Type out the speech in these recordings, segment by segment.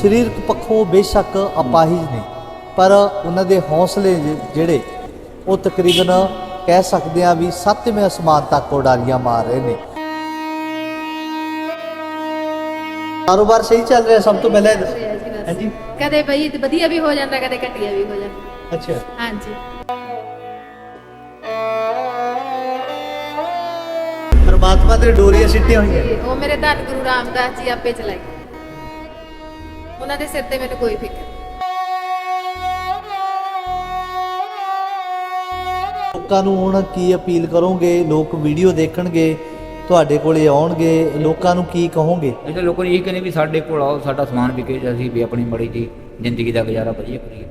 ਸਰੀਰਕ ਪੱਖੋਂ ਬੇਸ਼ੱਕ ਅਪਾਹਿਜ ਨੇ ਪਰ ਉਹਨਾਂ ਦੇ ਹੌਸਲੇ ਜਿਹੜੇ ਉਹ ਤਕਰੀਬਨ ਕਹਿ ਸਕਦੇ ਆ ਵੀ ਸੱਤਵੇਂ ਅਸਮਾਨ ਤੱਕ ਉਡਾਰੀਆਂ ਮਾਰ ਰਹੇ ਨੇ। ਕਾਰੋਬਾਰ ਸਹੀ ਚੱਲ ਰਿਹਾ ਸਭ ਤੋਂ ਪਹਿਲਾਂ। ਹਾਂਜੀ। ਕਦੇ ਬਈ ਵਧੀਆ ਵੀ ਹੋ ਜਾਂਦਾ ਕਦੇ ਘਟੀਆ ਵੀ ਹੋ ਜਾਂਦਾ। ਅੱਛਾ। ਹਾਂਜੀ। ਪਰਮਾਤਮਾ ਦੇ ਡੋਰੀਆਂ ਸਿੱਟੀਆਂ ਹੋਈਆਂ। ਉਹ ਮੇਰੇ ਧੰਨ ਗੁਰੂ ਰਾਮਦਾਸ ਜੀ ਆਪੇ ਚਲਾਏ ਉਹਨਾਂ ਦੇ ਸਿਰ ਤੇ ਮੈਨੂੰ ਕੋਈ ਫਿਕਰ। ਲੋਕਾਂ ਨੂੰ ਹੁਣ ਕੀ ਅਪੀਲ ਕਰੋਗੇ? ਲੋਕ ਵੀਡੀਓ ਦੇਖਣਗੇ ਤੁਹਾਡੇ ਕੋਲੇ ਆਉਣਗੇ। ਲੋਕਾਂ ਨੂੰ ਕੀ ਕਹੋਗੇ? ਇਹ ਤਾਂ ਲੋਕਾਂ ਨੂੰ ਇਹ ਕਹਿੰਦੇ ਵੀ ਸਾਡੇ ਕੋਲ ਆਓ ਸਾਡਾ ਸਮਾਨ ਵਿਕੇ ਤੇ ਅਸੀਂ ਵੀ ਆਪਣੀ ਮੜੀ ਜੀ ਜ਼ਿੰਦਗੀ ਦਾ ਗੁਜ਼ਾਰਾ ਵਧੀਆ ਕਰੀਏ।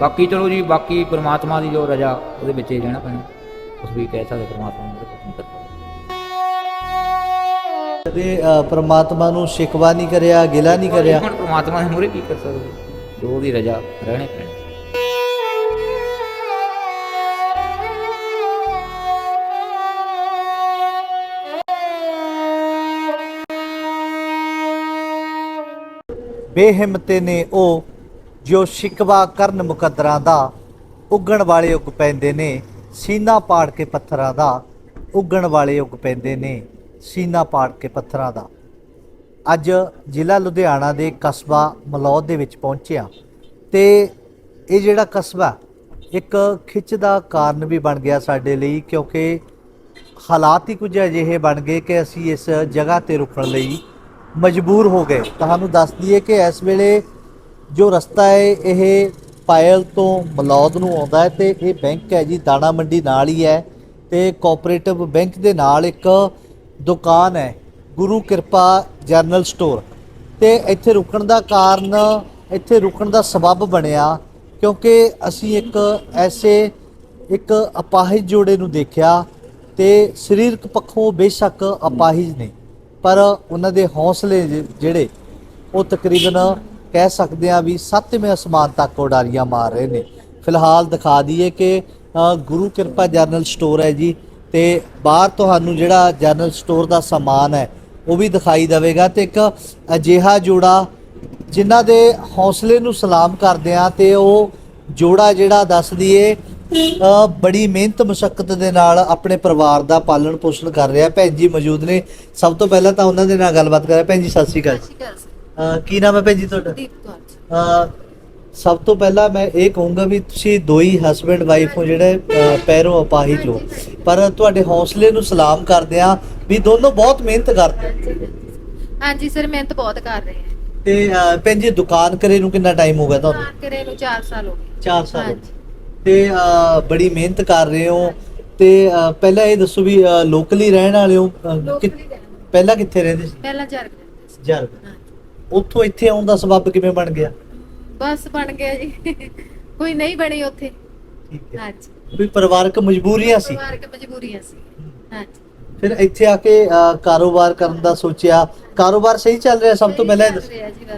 ਬਾਕੀ ਚਲੋ ਜੀ ਬਾਕੀ ਪ੍ਰਮਾਤਮਾ ਦੀ ਜੋ ਰਜ਼ਾ ਉਹਦੇ ਵਿੱਚ ਹੀ ਰਹਿਣਾ ਪੈਣਾ। ਕੁਛ ਵੀ ਕਹਿ ਸਕਦੇ ਪ੍ਰਮਾਤਮਾ ਕਦੇ ਅ, ਪ੍ਰਮਾਤਮਾ ਨੂੰ ਸ਼ਿਕਵਾ ਨਹੀਂ ਕਰਿਆ ਗਿਲਾ ਨਹੀਂ ਕਰਿਆ? ਹੁਣ ਪ੍ਰਮਾਤਮਾ ਦੇ ਮੂਹਰੇ ਕੀ ਕਰ ਸਕਦੇ? ਜੋ ਉਹਦੀ ਰਜ਼ਾ ਰਹਿਣੇ ਪੈਣਾ। ਬੇਹਿੰਮਤੇ ਨੇ ਉਹ ਜੋ ਸ਼ਿਕਵਾ ਕਰਨ ਮੁਕੱਦਰਾਂ ਦਾ ਉੱਗਣ ਵਾਲੇ ਉੱਗ ਪੈਂਦੇ ਨੇ ਸੀਨਾ ਪਾੜ ਕੇ ਪੱਥਰਾਂ ਦਾ ਉੱਗਣ ਵਾਲੇ ਉੱਗ ਪੈਂਦੇ ਨੇ। ਸੀਨਾ ਪਾੜ ਕੇ ਪੱਥਰਾਂ ਦਾ। ਅੱਜ ਜ਼ਿਲ੍ਹਾ ਲੁਧਿਆਣਾ ਦੇ ਕਸਬਾ ਮਲੌਦ ਦੇ ਵਿੱਚ ਪਹੁੰਚਿਆ। ਤੇ ਇਹ ਜਿਹੜਾ ਕਸਬਾ, ਇੱਕ ਖਿੱਚ ਦਾ ਕਾਰਨ ਵੀ ਬਣ ਗਿਆ ਸਾਡੇ ਲਈ, ਕਿਉਂਕਿ ਹਾਲਾਤ ਹੀ ਕੁਝ ਅਜਿਹੇ ਬਣ ਗਏ ਕਿ ਅਸੀਂ ਇਸ ਜਗ੍ਹਾ ਤੇ ਰੁਕਣ ਲਈ ਮਜਬੂਰ ਹੋ ਗਏ। ਤੁਹਾਨੂੰ ਦੱਸ ਦਈਏ ਕਿ ਇਸ ਵੇਲੇ ਜੋ ਰਸਤਾ ਹੈ, ਇਹ ਪਾਇਲ ਤੋਂ ਮਲੌਦ ਨੂੰ ਆਉਂਦਾ ਹੈ ਤੇ ਇਹ ਬੈਂਕ ਹੈ ਜੀ, ਦਾਣਾ ਮੰਡੀ ਨਾਲ ਹੀ ਹੈ ਤੇ ਕੋਆਪਰੇਟਿਵ ਬੈਂਕ ਦੇ ਨਾਲ ਇੱਕ ਦੁਕਾਨ ਹੈ, ਗੁਰੂ ਕਿਰਪਾ ਜਰਨਲ ਸਟੋਰ। ਤੇ ਇੱਥੇ ਰੁਕਣ ਦਾ ਕਾਰਨ, ਇੱਥੇ ਰੁਕਣ ਦਾ ਸਬਬ ਬਣਿਆ ਕਿਉਂਕਿ ਅਸੀਂ ਇੱਕ ਐਸੇ ਇੱਕ ਅਪਾਹਿਜ ਜੋੜੇ ਨੂੰ ਦੇਖਿਆ ਤੇ ਸਰੀਰਕ ਪੱਖੋਂ ਬੇਸ਼ੱਕ ਅਪਾਹਿਜ ਨੇ। ਪਰ ਉਹਨਾਂ ਦੇ ਹੌਸਲੇ ਜਿਹੜੇ ਉਹ ਤਕਰੀਬਨ ਕਹਿ ਸਕਦੇ ਆ ਵੀ ਸੱਤਵੇਂ ਅਸਮਾਨ ਤੱਕ ਉਡਾਰੀਆਂ ਮਾਰ ਰਹੇ ਨੇ। ਫਿਲਹਾਲ ਦਿਖਾ ਦਈਏ ਕਿ ਗੁਰੂ ਕਿਰਪਾ ਜਰਨਲ ਸਟੋਰ ਹੈ ਜੀ। ਤੇ ਬਾਹਰ ਤੁਹਾਨੂੰ ਜਿਹੜਾ ਜਰਨਲ ਸਟੋਰ ਦਾ ਸਮਾਨ ਹੈ ਉਹ ਵੀ ਦਿਖਾਈ ਦੇਵੇਗਾ ਤੇ ਇੱਕ ਅਜਿਹਾ ਜੋੜਾ ਜਿਨ੍ਹਾਂ ਦੇ ਹੌਸਲੇ ਨੂੰ ਸਲਾਮ ਕਰਦੇ ਆ ਤੇ ਉਹ ਜੋੜਾ ਜਿਹੜਾ ਦੱਸ ਦਈਏ ਬੜੀ ਮਿਹਨਤ ਮੁਸ਼ਕਲ ਦੇ ਨਾਲ ਆਪਣੇ ਪਰਿਵਾਰ ਦਾ ਪਾਲਣ ਪੋਸ਼ਣ ਕਰ ਰਿਹਾ। ਭੈਣ ਜੀ ਮੌਜੂਦ ਨੇ। ਸਭ ਤੋਂ ਪਹਿਲਾਂ ਤਾਂ ਉਹਨਾਂ ਦੇ ਨਾਲ ਗੱਲਬਾਤ ਕਰਾਂ। ਭੈਣ ਜੀ ਸਤਿ ਸ਼੍ਰੀ ਅਕਾਲ। ਕੀ ਨਾਮ ਹੈ ਭੈਣ ਜੀ ਤੁਹਾਡਾ? ਦੀਪ ਕੌਰ। ਸਭ ਤੋਂ ਪਹਿਲਾਂ ਮੈਂ ਇਹ ਕਹੂੰਗਾ ਵੀ ਤੁਸੀਂ ਦੋ ਹੀ ਹਸਬੰਡ ਵਾਈਫ ਹੋ ਜਿਹੜੇ ਪੈਰੋਂ ਅਪਾਹਿਜ ਹੋ। ਪਰ ਤੁਹਾਡੇ ਹੌਸਲੇ ਨੂੰ ਸਲਾਮ ਕਰਦੇ ਆ ਵੀ ਦੋਨੋਂ ਬਹੁਤ ਮਿਹਨਤ ਕਰਦੇ ਹਾਂਜੀ ਸਰ ਮਿਹਨਤ ਬਹੁਤ ਕਰ ਰਹੇ ਹਾਂ। ਤੇ ਭੈਣ ਜੀ ਦੁਕਾਨ ਕਰੇ ਨੂੰ ਕਿੰਨਾ ਟਾਈਮ ਹੋ ਗਿਆ ਤੁਹਾਨੂੰ? ਦੁਕਾਨ ਕਰੇ ਨੂੰ 4 ਸਾਲ ਹੋ ਗਏ। 4 ਸਾਲ ਤੇ ਬੜੀ ਮਿਹਨਤ ਕਰ ਰਹੇ ਹੋ। ਤੇ ਪਹਿਲਾਂ ਇਹ ਦੱਸੋ ਵੀ ਲੋਕਲੀ ਰਹਿਣ ਵਾਲੇ ਹੋ। ਪਹਿਲਾਂ ਕਿੱਥੇ ਰਹਿੰਦੇ ਸੀ? ਪਹਿਲਾਂ ਜਰਗ। ਹਾਂਜੀ। ਉੱਥੋਂ ਇੱਥੇ ਆਉਣ ਦਾ ਸਬਬ ਕਿਵੇਂ ਬਣ ਗਿਆ? ਬਸ ਬਣ ਗਿਆ ਜੀ। ਕੋਈ ਨਹੀਂ ਬਣੀ ਉੱਥੇ। ਠੀਕ ਹੈ। ਹਾਂਜੀ। ਵੀ ਪਰਿਵਾਰਕ ਮਜਬੂਰੀਆਂ ਸੀ। ਪਰਿਵਾਰਕ ਮਜਬੂਰੀਆਂ ਸੀ। ਹਾਂਜੀ। ਫਿਰ ਇੱਥੇ ਆ ਕੇ ਅ, ਕਾਰੋਬਾਰ ਕਰਨ ਦਾ ਸੋਚਿਆ। ਕਾਰੋਬਾਰ ਸਹੀ ਚੱਲ ਰਿਹਾ ਸਭ ਤੋਂ ਪਹਿਲਾਂ ਇਹ ਦੱਸੋ।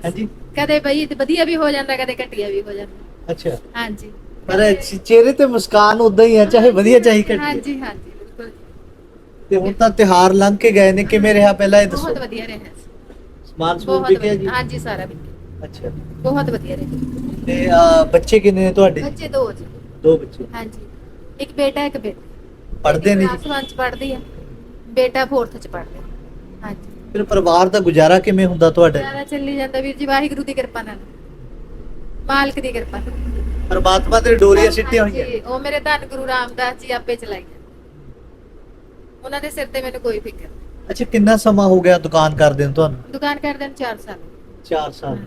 ਹਾਂਜੀ। ਕਦੇ ਬਈ ਵਧੀਆ ਵੀ ਹੋ ਜਾਂਦਾ ਕਦੇ ਘਟੀਆ ਵੀ ਹੋ ਜਾਂਦਾ। ਅੱਛਾ। ਹਾਂਜੀ। ਪਰ ਚ- ਚਿਹਰੇ ਤੇ ਮੁਸਕਾਨ ਉਦਾਂ ਹੀ ਹੈ ਚਾਹੇ ਵਧੀਆ ਚਾਹੀ ਘਟੀ ਹਾਂਜੀ ਹਾਂਜੀ ਬਿਲਕੁਲ। ਤੇ ਹੁਣ ਤਾਂ ਤਿਹਾਰ ਲੰਘ ਕੇ ਗਏ ਨੇ ਕਿਵੇਂ ਰਿਹਾ ਪਹਿਲਾਂ ਇਹ ਦੱਸੋ। ਬਹੁਤ ਵਧੀਆ ਰਿਹਾ। ਸਮਾਨ ਸਮੂਨ ਬਹੁਤ ਵਿਕਿਆ ਜੀ? ਵਧੀਆ। ਹਾਂਜੀ ਸਾਰਾ ਵਿਕਿਆ। ਅੱਛਾ। ਬਹੁਤ ਵਧੀਆ ਰਿਹਾ। ਤੇ ਅ, ਬੱਚੇ ਕਿੰਨੇ ਨੇ ਤੁਹਾਡੇ? ਬੱਚੇ ਦੋ ਜੀ। ਦੋ ਬੱਚੇ। ਹਾਂਜੀ। ਇੱਕ ਬੇਟਾ ਇੱਕ ਬੇਟੀ। ਪੜ੍ਹਦੇ ਨੇ ਜੀ? ਕਲਾਸ 1 ਚ ਪੜ੍ਹਦੀ ਆ। ਬੇਟਾ 4th ਚ ਪੜ੍ਹਦਾ। ਹਾਂਜੀ। ਫਿਰ ਪਰਿਵਾਰ ਦਾ ਗੁਜ਼ਾਰਾ ਕਿਵੇਂ ਹੁੰਦਾ ਤੁਹਾਡਾ? ਸਾਰਾ ਚੱਲੀ ਜਾਂਦਾ ਵੀਰ ਜੀ ਵਾਹਿਗੁਰੂ ਦੀ ਕਿਰਪਾ ਨਾਲ। ਮਾਲਕ ਦੀ ਕਿਰਪਾ ਨਾਲ। ਪਰਮਾਤਮਾ ਦੇ ਡੋਰੀਆਂ ਸਿੱਟੀਆਂ ਹੋਈਆਂ। ਹਾਂਜੀ, ਉਹ ਮੇਰੇ ਧੰਨ ਗੁਰੂ ਰਾਮਦਾਸ ਜੀ ਆਪੇ ਚਲਾਈਆਂ। ਉਹਨਾਂ ਦੇ ਸਿਰ ਤੇ ਮੈਨੂੰ ਕੋਈ ਫਿਕਰ ਨਹੀਂ। ਅੱਛਾ ਕਿੰਨਾ ਸਮਾਂ ਹੋ ਗਿਆ ਦੁਕਾਨ ਕਰਦੇ ਨੂੰ ਤੁਹਾਨੂੰ? ਦੁਕਾਨ ਕਰਦੇ ਨੂੰ 4 ਸਾਲ। 4 ਸਾਲ।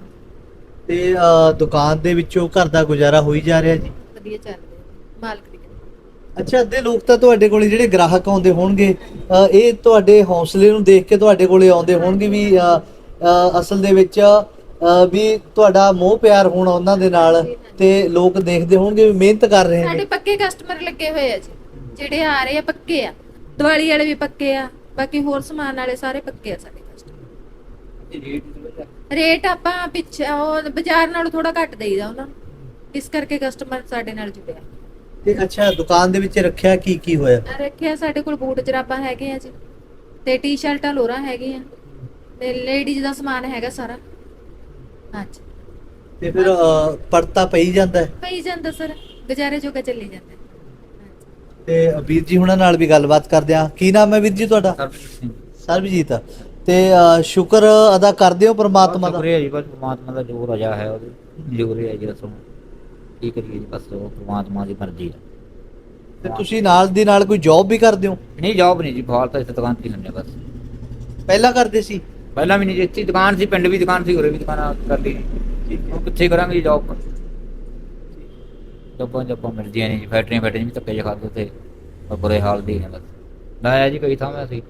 ਤੇ ਦੁਕਾਨ ਦੇ ਵਿੱਚੋਂ ਘਰ ਦਾ ਗੁਜ਼ਾਰਾ ਹੋਈ ਜਾ ਰਿਹਾ ਜੀ? ਵਧੀਆ ਚੱਲ ਰਿਹਾ ਮਾਲਕ ਦੀ ਕਿਰਪਾ। ਅੱਛਾ ਅੱਧੇ ਲੋਕ ਤਾਂ ਤੁਹਾਡੇ ਕੋਲੇ ਜਿਹੜੇ ਗ੍ਰਾਹਕ ਆਉਂਦੇ ਹੋਣਗੇ ਇਹ ਤੁਹਾਡੇ ਹੌਸਲੇ ਨੂੰ ਦੇਖ ਕੇ ਤੁਹਾਡੇ ਕੋਲੇ ਆਉਂਦੇ ਹੋਣਗੇ ਵੀ ਅਸਲ ਦੇ ਵਿੱਚ ਵੀ ਤੁਹਾਡਾ ਮੋਹ ਪਿਆਰ ਹੋਣਾ ਉਹਨਾਂ ਦੇ ਨਾਲ ਤੇ ਲੋਕ ਦੇਖਦੇ ਹੋਣਗੇ ਵੀ ਮਿਹਨਤ ਕਰ ਰਹੇ ਸਾਡੇ ਨੇ ਪੱਕੇ ਕਸਟਮਰ ਲੱਗੇ ਹੋਏ ਆ ਜੀ ਜਿਹੜੇ ਆ ਰਹੇ ਆ ਪੱਕੇ ਆ। ਦੀਵਾਲੀ ਵਾਲੇ ਵੀ ਪੱਕੇ ਆ ਬਾਕੀ ਹੋਰ ਸਮਾਨ ਵਾਲੇ ਸਾਰੇ ਪੱਕੇ ਆ ਸਾਡੇ। ਰੇਟ ਆਪਾਂ ਪਿੱਛੇ ਉਹ ਬਾਜ਼ਾਰ ਨਾਲੋਂ ਥੋੜਾ ਘੱਟ ਦੇਈਦਾ ਉਹਨਾਂ ਨੂੰ। ਇਸ ਕਰਕੇ ਕਸਟਮਰ ਸਾਡੇ ਨਾਲ ਜੁੜਿਆ। ਤੇ ਅੱਛਾ ਦੁਕਾਨ ਦੇ ਵਿੱਚ ਰੱਖਿਆ ਕੀ ਕੀ ਹੋਇਆ? ਰੱਖਿਆ ਸਾਡੇ ਕੋਲ ਬੂਟ ਜਰਾਬਾਂ ਹੈਗੇ ਆ ਜੀ ਤੇ ਟੀ-ਸ਼ਰਟਾਂ ਲੋਰਾਂ ਹੈਗੀਆਂ ਤੇ ਲੇਡੀਜ਼ ਦਾ ਸਮਾਨ ਹੈਗਾ ਸਾਰਾ। ਹਾਂਜੀ। ਤੇ ਫਿਰ ਅ, ਪੜਤਾ ਪਈ ਜਾਂਦਾ? ਹੈ ਪਈ ਜਾਂਦਾ ਸਰ ਗੁਜ਼ਾਰੇ ਜੋਗਾ ਚੱਲੀ ਜਾਂਦਾ। ਹਾਂਜੀ। ਤੇ ਵੀਰ ਜੀ ਹੁਣਾਂ ਨਾਲ ਵੀ ਗੱਲਬਾਤ ਕਰਦੇ ਆ। ਕੀ ਨਾਮ ਹੈ ਵੀਰ ਜੀ ਤੁਹਾਡਾ? ਸਰਬਜੀਤ ਸਿੰਘ। ਸਰਬਜੀਤ ਤੇ ਅ, ਸ਼ੁਕਰ ਅਦਾ ਕਰਦੇ ਹੋ ਪ੍ਰਮਾਤਮਾ ਦਾ? ਸ਼ੁਕਰੀਆ ਜੀ ਬਸ ਪਰਮਾਤਮਾ ਦਾ ਜੋ ਰਜਾ ਹੈ ਉਹਦੀ। ਮਨਜ਼ੂਰੀ ਹੈ ਜੀ ਦੱਸੋ। ਕੀ ਕਰੀਏ ਜੀ ਬਸ ਉਹ ਪਰਮਾਤਮਾ ਦੀ ਮਰਜ਼ੀ ਹੈ ਤੇ ਤੁਸੀਂ ਨਾਲ ਦੀ ਨਾਲ ਕੋਈ ਜੌਬ ਵੀ ਕਰਦੇ ਹੋ? ਨਹੀਂ ਜੌਬ ਨਹੀਂ ਜੀ ਫਾਲ ਤਾਂ ਦੁਕਾਨ ਤੇ ਹੀ ਹੁੰਦੇ ਬਸ। ਪਹਿਲਾਂ ਕਰਦੇ ਸੀ? ਪਹਿਲਾਂ ਵੀ ਨਹੀਂ ਜੀ ਇੱਥੇ ਹੀ ਦੁਕਾਨ ਸੀ ਪਿੰਡ ਵੀ ਦੁਕਾਨ ਸੀ ਉਰੇ ਵੀ ਦੁਕਾਨ ਕਰ ਲਈ ਹੁਣ ਕਿੱਥੇ ਕਰਾਂਗੇ ਜੀ ਜੌਬ ਜੌਬਾਂ ਜੌਬਾਂ ਮਿਲਦੀਆਂ ਨਹੀਂ ਜੀ ਫੈਕਟਰੀਆਂ ਫੈਕਟਰੀਆਂ ਵੀ ਧੱਕੇ ਜਿਹਾ ਖਾਦੇ ਤੇ ਬੁਰੇ ਹਾਲ ਦੀ ਨੇ ਬਸ। ਲਾਇਆ ਜੀ ਕਈ ਥਾਂ ਅਸੀਂ।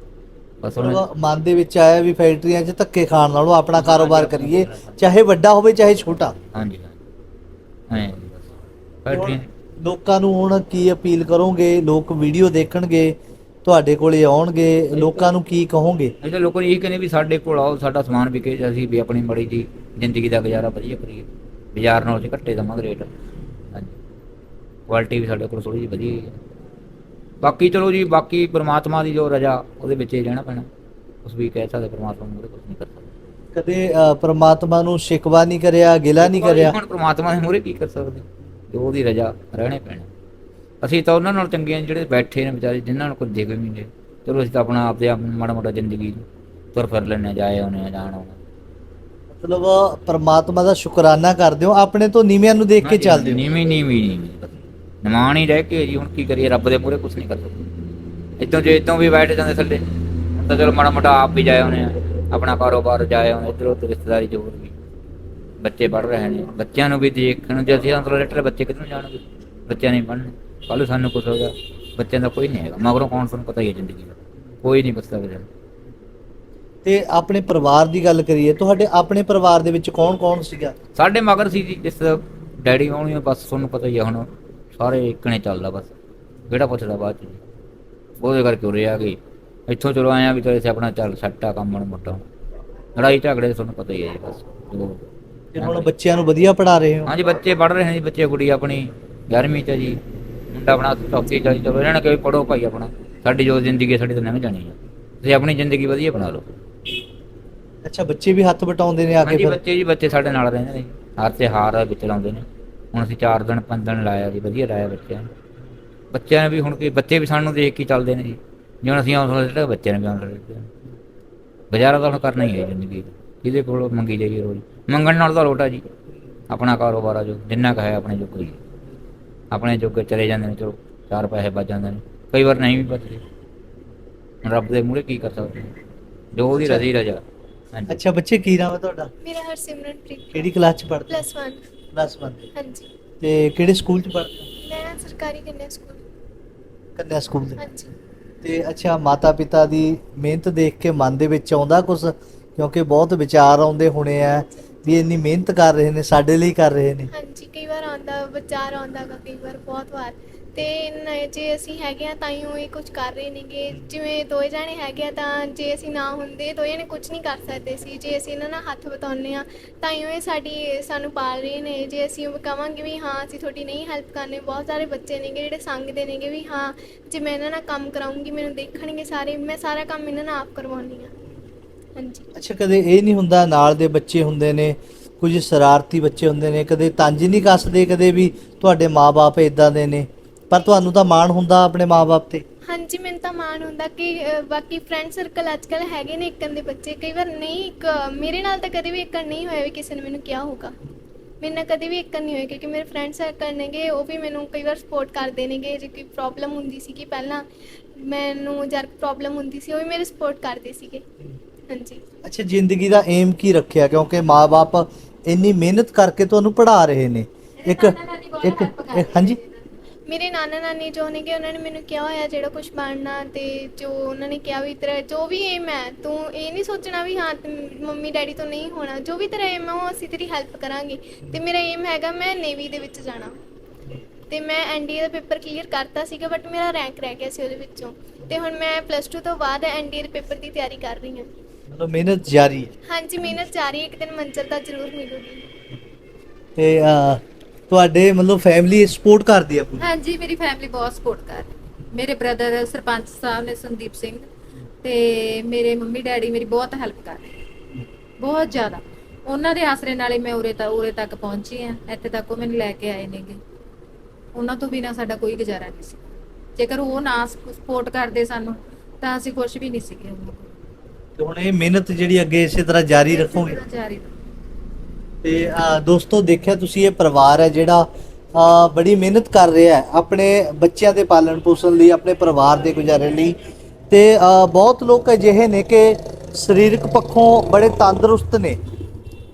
ਬਸ ਮਨ ਦੇ ਵਿੱਚ ਆਇਆ ਵੀ ਫੈਕਟਰੀਆਂ 'ਚ ਧੱਕੇ ਖਾਣ ਨਾਲੋਂ ਆਪਣਾ ਕਾਰੋਬਾਰ ਕਰੀਏ ਚਾਹੇ ਵੱਡਾ ਹੋਵੇ ਚਾਹੇ ਛੋਟਾ। ਹਾਂਜੀ ਹਾਂ ਜੀ ਬਸ ਫੈਕਟਰੀਆਂ ਲੋਕਾਂ ਨੂੰ ਹੁਣ ਕੀ ਅਪੀਲ ਕਰੋਗੇ? ਲੋਕ ਵੀਡੀਓ ਦੇਖਣਗੇ ਤੁਹਾਡੇ ਕੋਲੇ ਆਉਣਗੇ ਲੋਕਾਂ ਨੂੰ ਕੀ ਕਹੋਗੇ? ਅਸੀਂ ਤਾਂ ਲੋਕਾਂ ਨੂੰ ਇਹ ਕਹਿੰਦੇ ਵੀ ਸਾਡੇ ਕੋਲ ਆਓ ਸਾਡਾ ਸਮਾਨ ਵਿਕੇ ਤੇ ਅਸੀਂ ਵੀ ਆਪਣੀ ਮੜੀ ਜੀ ਜ਼ਿੰਦਗੀ ਦਾ ਗੁਜ਼ਾਰਾ ਵਧੀਆ ਕਰੀਏ। ਬਾਜ਼ਾਰ ਨਾਲੋਂ ਅਸੀਂ ਘੱਟੇ ਦਵਾਂਗੇ ਰੇਟ। ਹਾਂਜੀ। ਕੁਆਲਿਟੀ ਵੀ ਸਾਡੇ ਕੋਲ ਥੋੜੀ ਜਿਹੀ ਵਧੀਆ ਹੀ ਹੈ। ਬਾਕੀ ਚਲੋ ਜੀ ਬਾਕੀ ਪ੍ਰਮਾਤਮਾ ਦੀ ਜੋ ਰਜਾ ਉਹਦੇ ਵਿੱਚ ਹੀ ਰਹਿਣਾ ਪੈਣਾ। ਉਸ ਵੀ ਕਹਿ ਸਕਦੇ ਪ੍ਰਮਾਤਮਾ ਨੂੰ ਕੁਝ ਨਹੀਂ ਕਰ ਸਕਦੇ। ਕਦੇ ਪ੍ਰਮਾਤਮਾ ਨੂੰ ਸ਼ਿਕਵਾ ਨਹੀਂ ਕਰਿਆ ਗਿਲਾ ਨਹੀਂ ਕਰਿਆ? ਹੁਣ ਪ੍ਰਮਾਤਮਾ ਦੇ ਮੂਹਰੇ ਕੀ ਕਰ ਸਕਦੇ? ਜੋ ਉਹਦੀ ਰਜਾ ਰਹਿਣੇ ਪੈਣਾ। ਅਸੀਂ ਤਾਂ ਉਹਨਾਂ ਨਾਲ ਚੰਗੇ ਜਿਹੜੇ ਬੈਠੇ ਨੇ ਵਿਚਾਰੇ ਜਿਨ੍ਹਾਂ ਨੂੰ ਕੁਝ ਦੇ ਕੋਈ ਨਹੀਂ। ਚਲੋ ਅਸੀਂ ਤਾਂ ਆਪਣਾ ਆਪਦੇ ਆਪ ਮਾੜਾ ਮੋਟਾ ਜ਼ਿੰਦਗੀ ਤੁਰ ਫਿਰ ਲੈਣੇ ਜਾਏ ਆ ਜਾਣ ਆਉਣਾ ਮਤਲਬ ਪ੍ਰਮਾਤਮਾ ਦਾ ਸ਼ੁਕਰਾਨਾ ਕਰਦੇ ਹੋ ਆਪਣੇ ਤੋਂ ਨੀਵਿਆਂ ਨੂੰ ਦੇਖ ਕੇ ਚੱਲਦੇ ਹੋ? ਨੀਵੀਂ ਨੀਵੀਂ ਨੀਵੀਂ। ਨਿਮਾਣ ਹੀ ਰਹਿ ਕੇ ਜੀ ਹੁਣ ਕੀ ਕਰੀਏ ਰੱਬ ਦੇ ਮੂਹਰੇ ਕੁਝ ਨਹੀਂ ਕਰ ਸਕਦੇ ਇਦੋਂ ਜੇ ਇਦੋਂ ਵੀ ਬੈਠ ਜਾਂਦੇ ਥੱਲੇ ਹੁਣ ਤਾਂ ਚਲੋ ਮਾੜਾ ਮੋਟਾ ਆਪ ਵੀ ਜਾਏ ਆ ਆਪਣਾ ਕਾਰੋਬਾਰ ਜਾਏ ਆਉਣੇ ਇੱਧਰ ਉੱਧਰ ਰਿਸ਼ਤੇਦਾਰੀ ਹੋਰ ਵੀ। ਬੱਚੇ ਪੜ ਰਹੇ ਨੇ ਬੱਚਿਆਂ ਨੂੰ ਵੀ ਦੇਖਣ ਜੇ ਅਸੀਂ ਅੰਦਰ ਲੈਟਰ ਬੱਚੇ ਕਿੱਧਰ ਨੂੰ ਜਾਣਗੇ? ਬੱਚਿਆਂ ਨਹੀਂ ਪੜ੍ਹਨੇ। ਕੱਲ ਸਾਨੂੰ ਕੁਝ ਹੋ ਗਿਆ ਬੱਚਿਆਂ ਦਾ ਕੋਈ ਨਹੀਂ ਹੈਗਾ ਮਗਰੋਂ ਕੌਣ ਤੁਹਾਨੂੰ ਪਤਾ ਹੀ ਹੈ ਜ਼ਿੰਦਗੀ ਦਾ ਕੋਈ ਨਹੀਂ ਕਿਸੇ ਨੂੰ। ਤੇ ਆਪਣੇ ਪਰਿਵਾਰ ਦੀ ਗੱਲ ਕਰੀਏ ਤੁਹਾਡੇ ਆਪਣੇ ਪਰਿਵਾਰ ਦੇ ਵਿੱਚ ਕੌਣ ਕੌਣ ਸੀਗਾ? ਸਾਡੇ ਮਗਰ ਸੀ ਜੀ ਜਿਸ ਡੈਡੀ ਆਉਣੀ ਬਸ ਤੁਹਾਨੂੰ ਪਤਾ ਹੀ ਆ ਹੁਣ। ਸਾਰੇ ਇੱਕਣੇ ਚੱਲਦਾ ਬਸ। ਕਿਹੜਾ ਪੁੱਛਦਾ ਬਾਅਦ ਚ। ਉਹਦੇ ਕਰਕੇ ਉਰੇ ਆ ਗਈ। ਇੱਥੋਂ ਚਲੋ ਆਇਆ ਵੀ ਤੇ ਆਪਣਾ ਚੱਲ ਸੱਟਾ ਕੰਮ ਮਣ ਮੋਟਾ। ਲੜਾਈ ਝਗੜੇ ਤਾਂ ਤੁਹਾਨੂੰ ਪਤਾ ਹੀ ਹੈ ਜੀ ਬਸ। ਤੇ ਹੁਣ ਬੱਚਿਆਂ ਨੂੰ ਵਧੀਆ ਪੜਾ ਰਹੇ ਹੋ? ਹਾਂਜੀ ਬੱਚੇ ਪੜ ਰਹੇ ਨੇ ਜੀ ਬੱਚੇ ਕੁੜੀ ਆਪਣੀ। 11ਵੀਂ ਚ ਜੀ। ਮੁੰਡਾ ਆਪਣਾ ਚੌਥੀ ਚ ਆ ਜੀ। ਚਲੋ ਇਹਨਾਂ ਨੇ ਕਿ ਪੜੋ ਭਾਈ ਆਪਣਾ। ਸਾਡੀ ਜੋ ਜ਼ਿੰਦਗੀ ਹੈ ਸਾਡੀ ਤਾਂ ਲੰਘ ਜਾਣੀ ਹੈ ਤੁਸੀਂ ਆਪਣੀ ਜ਼ਿੰਦਗੀ ਵਧੀਆ ਬਣਾ ਲਓ। ਅੱਛਾ ਬੱਚੇ ਵੀ ਹੱਥ ਵਟਾਉਂਦੇ ਨੇ ਆ ਕੇ ਹਾਂਜੀ ਫਿਰ? ਬੱਚੇ ਜੀ ਬੱਚੇ ਸਾਡੇ ਨਾਲ ਰਹਿੰਦੇ ਨੇ। ਹਰ ਤਿਉਹਾਰ ਵਿੱਚ ਲਾਉਂਦੇ ਨੇ। ਹੁਣ ਅਸੀਂ 4 ਦਿਨ 5 ਦਿਨ ਲਾਇਆ ਜੀ ਵਧੀਆ ਲਾਇਆ ਬੱਚਿਆਂ ਨੂੰ। ਬੱਚਿਆਂ ਨੇ ਵੀ ਹੁਣ ਕੀ ਬੱਚੇ ਵੀ ਸਾਨੂੰ ਦੇਖ ਕੇ ਹੀ ਚੱਲਦੇ ਨੇ ਜੀ। ਜਿਵੇਂ ਅਸੀਂ ਆਉਂਦੇ ਦਿੱਤਾ ਬੱਚਿਆਂ ਨੇ ਵੀ ਆਉਂਦੇ ਦਿੱਤਾ ਗੁਜ਼ਾਰਾ ਤਾਂ ਹੁਣ ਕਰਨਾ ਹੀ ਹੈ ਜ਼ਿੰਦਗੀ 'ਚ। ਜਿਹਦੇ ਕੋਲ ਮੰਗੀ ਜਾਈਏ ਰੋਜ਼। ਮੰਗਣ ਨਾਲ ਤਾਂ ਲੋਟਾ ਜੀ। ਆਪਣਾ ਕਾਰੋਬਾਰ ਆ ਜੋ ਜਿੰਨਾ ਕੁ ਹੈ ਆਪਣੇ ਜੋਗਾ ਹੀ। ਹੈ। ਆਪਣੇ ਜੋਗੇ ਚਲੇ ਜਾਂਦੇ ਨੇ ਚਲੋ ਚਾਰ ਪੈਸੇ ਬਚ ਜਾਂਦੇ ਨੇ। ਕਈ ਵਾਰ ਨਹੀਂ ਵੀ ਬਚਦੇ। ਰੱਬ ਦੇ ਮੂਹਰੇ ਕੀ ਕਰ ਸਕਦੇ? ਜੋ ਉਹਦੀ ਰਜ਼ੀ ਰਜਾ। ਹਾਂਜੀ। ਅੱਛਾ ਬੱਚੇ ਕੀ ਨਾਮ ਹੈ ਤੁਹਾਡਾ? ਮੇਰਾ ਹਰਸਿਮਰਨਪ੍ਰੀਤ ਕਿਹੜੀ ਕਲਾਸ ਚ ਪੜ੍ਹਦੇ? ਪਲੱਸ 1 ਪਲੱਸ 1 ਹਾਂਜੀ। ਤੇ ਕਿਹੜੇ ਸਕੂਲ ਚ ਪੜ੍ਹਦੇ ਹੋ ਮੈਂ ਸਰਕਾਰੀ ਕੰਨਿਆ ਸਕੂਲ। ਕੰਨਿਆ ਸਕੂਲ ਦੇ। ਹਾਂਜੀ। ਤੇ ਅੱਛਾ ਮਾਤਾ ਪਿਤਾ ਦੀ ਮਿਹਨਤ ਦੇਖ ਕੇ ਮਨ ਦੇ ਵਿੱਚ ਆਉਂਦਾ ਕੁਝ ਕਿਉਂਕਿ ਬਹੁਤ ਵਿਚਾਰ ਆਉਂਦੇ ਹੋਣੇ ਆ ਵੀ ਇੰਨੀ ਮਿਹਨਤ ਕਰ ਰਹੇ ਨੇ ਸਾਡੇ ਲਈ ਕਰ ਰਹੇ ਨੇ। ਹਾਂਜੀ ਕਈ ਵਾਰ ਆਉਂਦਾ ਵਿਚਾਰ ਆਉਂਦਾ ਗਾ ਕਈ ਵਾਰ ਬਹੁਤ ਵਾਰ। ਤੇ ਨ- ਜੇ ਅਸੀਂ ਹੈਗੇ ਆ ਤਾਂ ਹੀ ਉਹ ਇਹ ਕੁਝ ਕਰ ਰਹੇ ਨੇਗੇ। ਜਿਵੇਂ ਦੋਏ ਜਾਣੇ ਹੈਗੇ ਆ ਤਾਂ ਜੇ ਅਸੀਂ ਨਾ ਹੁੰਦੇ, ਦੋਏ ਨੇ ਕੁਝ ਨਹੀਂ ਕਰ ਸਕਦੇ ਸੀ। ਜੇ ਅਸੀਂ ਇਹਨਾਂ ਨਾਲ ਹੱਥ ਵਟਾਉਂਦੇ ਆ ਤਾਂ ਹੀ ਉਹ ਇਹ ਸਾਡੀ, ਸਾਨੂੰ ਪਾਲ ਰਹੇ ਨੇ। ਜੇ ਅਸੀਂ ਉਹ ਕਵਾਂਗੇ ਵੀ ਹਾਂ, ਅਸੀਂ ਤੁਹਾਡੀ ਨਹੀਂ ਹੈਲਪ ਕਰਨੇ, ਬਹੁਤ ਸਾਰੇ ਬੱਚੇ ਨੇਗੇ ਜਿਹੜੇ ਸੰਗਦੇ ਨੇਗੇ ਵੀ ਹਾਂ, ਜੇ ਮੈਂ ਇਹਨਾਂ ਨਾਲ ਕੰਮ ਕਰਾਉਂਗੀ, ਮੈਨੂੰ ਦੇਖਣਗੇ ਸਾਰੇ, ਮੈਂ ਸਾਰਾ ਕੰਮ ਇਹਨਾਂ ਨਾਲ ਆਪ ਕਰਵਾਉਣੀ ਆ ਹਾਂਜੀ। ਅੱਛਾ, ਕਦੇ ਇਹ ਨਹੀਂ ਹੁੰਦਾ ਨਾਲ ਦੇ ਬੱਚੇ ਹੁੰਦੇ ਨੇ, ਕੁਝ ਸ਼ਰਾਰਤੀ ਬੱਚੇ ਹੁੰਦੇ ਨੇ, ਕਦੇ ਤੰਜ ਨਹੀਂ ਕੱਸਦੇ, ਕਦੇ ਵੀ ਤੁਹਾਡੇ ਮਾਪੇ ਇਦਾਂ ਦੇ ਨੇ? ਪਰ ਤੁਹਾਨੂੰ ਤਾਂ ਮਾਣ ਹੁੰਦਾ ਆਪਣੇ ਮਾਪੇ ਤੇ? ਹਾਂਜੀ ਮੈਨੂੰ ਤਾਂ ਮਾਣ ਹੁੰਦਾ ਕਿ ਅ, ਬਾਕੀ ਫਰੈਂਡ ਸਰਕਲ ਅੱਜਕੱਲ ਹੈਗੇ ਨੇ ਇੱਕਨ ਦੇ ਬੱਚੇ। ਕਈ ਵਾਰ ਨਹੀਂ ਇੱਕ ਮੇਰੇ ਨਾਲ ਤਾਂ ਕਦੇ ਵੀ ਇੱਕਨ ਨਹੀਂ ਹੋਇਆ ਵੀ ਕਿਸੇ ਨੇ ਮੈਨੂੰ ਕਿਹਾ ਹੋਊਗਾ। ਮੇਰੇ ਨਾਲ ਕਦੇ ਵੀ ਇੱਕਨ ਨਹੀਂ ਹੋਇਆ ਕਿਉਂਕਿ ਮੇਰੇ ਫਰੈਂਡ ਸਰਕਲ ਨੇਗੇ ਉਹ ਵੀ ਮੈਨੂੰ ਕਈ ਵਾਰ ਸਪੋਰਟ ਕਰਦੇ ਨੇਗੇ। ਜੇ ਕੋਈ ਪ੍ਰੋਬਲਮ ਹੁੰਦੀ ਸੀ ਕਿ ਪਹਿਲਾਂ ਮੈਨੂੰ ਜਦ ਪ੍ਰੋਬਲਮ ਹੁੰਦੀ ਸੀ ਉਹ ਵੀ ਮੇਰੇ ਸਪੋਰਟ ਕਰਦੇ ਸੀਗੇ। ਹਾਂਜੀ। ਅੱਛਾ ਜ਼ਿੰਦਗੀ ਦਾ ਏਮ ਕੀ ਰੱਖਿਆ? ਕਿਉਂਕਿ ਮਾਪੇ ਇੰਨੀ ਮਿਹਨਤ ਕਰਕੇ ਤੁਹਾਨੂੰ ਪੜ੍ਹਾ ਰਹੇ ਨੇ। ਇੱਕ ਇੱਕ ਇੱਕ- ਹਾਂਜੀ? ਮੇਰੇ ਨਾਨਾ ਨਾਨੀ ਜੋ ਨੇਗੇ ਉਹਨਾਂ ਨੇ ਮੈਨੂੰ ਕਿਹਾ ਹੋਇਆ ਜਿਹੜਾ ਕੁਝ ਬਣਨਾ ਤੇ ਜੋ ਉਹਨਾਂ ਨੇ ਕਿਹਾ ਵੀ ਤੇਰਾ ਜੋ ਵੀ ਏਮ ਹੈ ਤੂੰ ਇਹ ਨਹੀਂ ਸੋਚਣਾ ਵੀ ਹਾਂ ਤੂੰ ਮੰਮੀ ਡੈਡੀ ਤੋਂ ਨਹੀਂ ਹੋਣਾ ਜੋ ਵੀ ਤੇਰਾ ਏਮ ਹੈ ਉਹ ਅਸੀਂ ਤੇਰੀ ਹੈਲਪ ਕਰਾਂਗੇ। ਤੇ ਮੇਰਾ ਏਮ ਹੈਗਾ ਮੈਂ ਨੇਵੀ ਦੇ ਵਿੱਚ ਜਾਣਾ। ਤੇ ਮੈਂ ਐਨਡੀਏ ਦਾ ਪੇਪਰ ਕਲੀਅਰ ਕਰਤਾ ਸੀਗਾ ਬਟ ਮੇਰਾ ਰੈਂਕ ਰਹਿ ਗਿਆ ਸੀ ਉਹਦੇ ਵਿੱਚੋਂ। ਤੇ ਹੁਣ ਮੈਂ ਪਲੱਸ 2 ਤੋਂ ਬਾਅਦ ਐਨਡੀਏ ਦੇ ਪੇਪਰ ਦੀ ਤਿਆਰੀ ਕਰ ਰਹੀ ਹਾਂ। ਮਤਲਬ ਮਿਹਨਤ ਜਾਰੀ ਹੈ। ਹਾਂਜੀ ਮਿਹਨਤ ਜਾਰੀ ਹੈ, ਇੱਕ ਦਿਨ ਮੰਜ਼ਿਲ ਤਾਂ ਜ਼ਰੂਰ ਮਿਲੂਗੀ। ਤੇ ਅਹ, ਤੁਹਾਡੇ ਮਤਲਬ ਫੈਮਿਲੀ ਸਪੋਰਟ ਕਰਦੀ ਆ ਪੂਰੀ? ਹਾਂਜੀ ਮੇਰੀ ਫੈਮਿਲੀ ਬਹੁਤ ਸਪੋਰਟ ਕਰ ਰਹੀ ਮੇਰੇ ਬ੍ਰਦਰ ਸਰਪੰਚ ਸਾਹਿਬ ਨੇ ਸੰਦੀਪ ਸਿੰਘ ਤੇ ਮੇਰੇ ਮੰਮੀ ਡੈਡੀ ਮੇਰੀ ਬਹੁਤ ਹੈਲਪ ਕਰ ਰਹੇ ਬਹੁਤ ਜ਼ਿਆਦਾ। ਉਹਨਾਂ ਦੇ ਆਸਰੇ ਨਾਲੇ ਮੈਂ ਉਰੇ ਤੱਕ ਉਰੇ ਤੱਕ ਪਹੁੰਚੀ ਆ ਇੱਥੇ ਤੱਕ ਉਹ ਮੈਨੂੰ ਲੈ ਕੇ ਆਏ ਨੇਗੇ। ਉਹਨਾਂ ਤੋਂ ਬਿਨਾ ਸਾਡਾ ਕੋਈ ਗੁਜ਼ਾਰਾ ਨਹੀਂ ਸੀ। ਜੇਕਰ ਉਹ ਨਾ ਸਪੋਰਟ ਕਰਦੇ ਸਾਨੂੰ ਤਾਂ ਅਸੀਂ ਕੁਝ ਵੀ ਨਹੀਂ ਸੀਗੇ ਉਹਨਾਂ ਕੋਲ। ਤੇ ਹੁਣ ਇਹ ਮਿਹਨਤ ਜਿਹੜੀ ਅੱਗੇ ਇਸੇ ਤਰ੍ਹਾਂ ਜਾਰੀ ਰੱਖੋਗੇ? ਜਾਰੀ ਤੇ ਅਹ, ਦੋਸਤੋ ਦੇਖਿਆ ਤੁਸੀਂ ਇਹ ਪਰਿਵਾਰ ਹੈ ਜਿਹੜਾ ਅਹ, ਬੜੀ ਮਿਹਨਤ ਕਰ ਰਿਹਾ ਹੈ ਆਪਣੇ ਬੱਚਿਆਂ ਦੇ ਪਾਲਣ ਪੋਸ਼ਣ ਲਈ ਆਪਣੇ ਪਰਿਵਾਰ ਦੇ ਗੁਜ਼ਾਰੇ ਲਈ। ਤੇ ਅਹ, ਬਹੁਤ ਲੋਕ ਅਜਿਹੇ ਨੇ ਕਿ ਸਰੀਰਕ ਪੱਖੋਂ ਬੜੇ ਤੰਦਰੁਸਤ ਨੇ।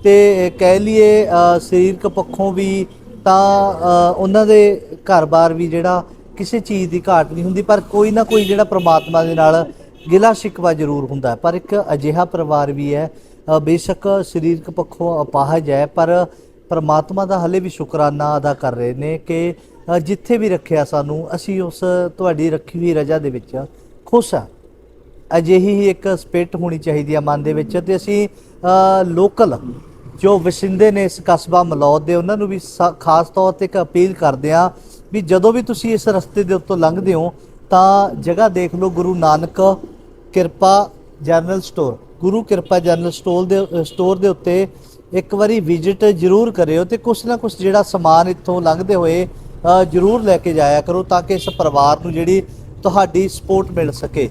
ਤੇ ਕਹਿ ਲਈਏ ਅਹ, ਸਰੀਰਕ ਪੱਖੋਂ ਵੀ ਤਾਂ ਅਹ, ਉਹਨਾਂ ਦੇ ਘਰ-ਬਾਰ ਵੀ ਜਿਹੜਾ ਕਿਸੇ ਚੀਜ਼ ਦੀ ਘਾਟ ਨਹੀਂ ਹੁੰਦੀ ਪਰ ਕੋਈ ਨਾ ਕੋਈ ਜਿਹੜਾ ਪ੍ਰਮਾਤਮਾ ਦੇ ਨਾਲ ਗਿਲਾ ਸ਼ਿਕਵਾ ਜ਼ਰੂਰ ਹੁੰਦਾ ਹੈ। ਪਰ ਇੱਕ ਅਜਿਹਾ ਪਰਿਵਾਰ ਵੀ ਹੈ ਬੇਸ਼ੱਕ ਸਰੀਰਕ ਪੱਖੋਂ ਅਪਾਹਜ ਹੈ, ਪਰ ਪਰਮਾਤਮਾ ਦਾ ਹਲੇ ਵੀ ਸ਼ੁਕਰਾਨਾ ਅਦਾ ਕਰ ਰਹੇ ਨੇ ਕਿ ਜਿੱਥੇ ਵੀ ਰੱਖਿਆ ਸਾਨੂੰ, ਅਸੀਂ ਉਸ ਤੁਹਾਡੀ ਰੱਖੀ ਹੋਈ ਰਜਾ ਦੇ ਵਿੱਚ ਖੁਸ਼ ਹਾਂ। ਅਜਿਹੀ ਹੀ ਇੱਕ ਸਪਿਟ ਹੋਣੀ ਚਾਹੀਦੀ ਹੈ ਮਨ ਦੇ ਵਿੱਚ ਤੇ ਅਸੀਂ ਲੋਕਲ ਜੋ ਵਸਿੰਦੇ ਨੇ ਇਸ ਕਸਬਾ ਮਲੌਦ ਦੇ, ਉਹਨਾਂ ਨੂੰ ਵੀ ਸਾ- ਖਾਸ ਤੌਰ ਤੇ ਇੱਕ ਅਪੀਲ ਕਰਦੇ ਆ ਵੀ ਜਦੋਂ ਵੀ ਤੁਸੀਂ ਇਸ ਰਸਤੇ ਦੇ ਉੱਤੋਂ ਲੰਘਦੇ ਹੋ, ਤਾਂ ਜਗ੍ਹਾ ਦੇਖ ਲਓ ਗੁਰੂ ਨਾਨਕ ਕਿਰਪਾ ਜਨਰਲ ਸਟੋਰ। ਗੁਰੂ ਕਿਰਪਾ ਜਨਰਲ ਸਟੋਰ ਦੇ ਸਟੋਰ ਦੇ ਉੱਤੇ ਇੱਕ ਵਾਰੀ ਵਿਜ਼ਿਟ ਜ਼ਰੂਰ ਕਰਿਓ ਤੇ ਕੁਛ ਨਾ ਕੁਛ ਜਿਹੜਾ ਸਮਾਨ ਇੱਥੋਂ ਲੰਘਦੇ ਹੋਏ ਜ਼ਰੂਰ ਲੈ ਕੇ ਜਾਇਆ ਕਰੋ ਤਾਂ ਕਿ ਇਸ ਪਰਿਵਾਰ ਨੂੰ ਜਿਹੜੀ ਤੁਹਾਡੀ ਸਪੋਰਟ ਮਿਲ ਸਕੇ।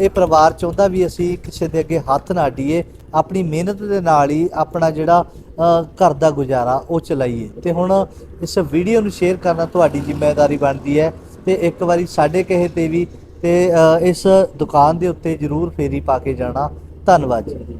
ਇਹ ਪਰਿਵਾਰ ਚਾਹੁੰਦਾ ਵੀ ਅਸੀਂ ਕਿਸੇ ਦੇ ਅੱਗੇ ਹੱਥ ਨਾ ਅਡੀਏ, ਆਪਣੀ ਮਿਹਨਤ ਦੇ ਨਾਲ ਹੀ ਆਪਣਾ ਜਿਹੜਾ ਘਰ ਦਾ ਗੁਜ਼ਾਰਾ ਉਹ ਚਲਾਈਏ। ਤੇ ਹੁਣ ਇਸ ਵੀਡੀਓ ਨੂੰ ਸ਼ੇਅਰ ਕਰਨਾ ਤੁਹਾਡੀ ਜ਼ਿੰਮੇਵਾਰੀ ਬਣਦੀ ਹੈ ਤੇ ਇੱਕ ਵਾਰੀ ਸਾਡੇ ਕਹੇ ਤੇ ਵੀ ਤੇ ਇਸ ਦੁਕਾਨ ਦੇ ਉੱਤੇ ਜਰੂਰ ਫੇਰੀ ਪਾ ਕੇ ਜਾਣਾ। ਧੰਨਵਾਦ ਜੀ।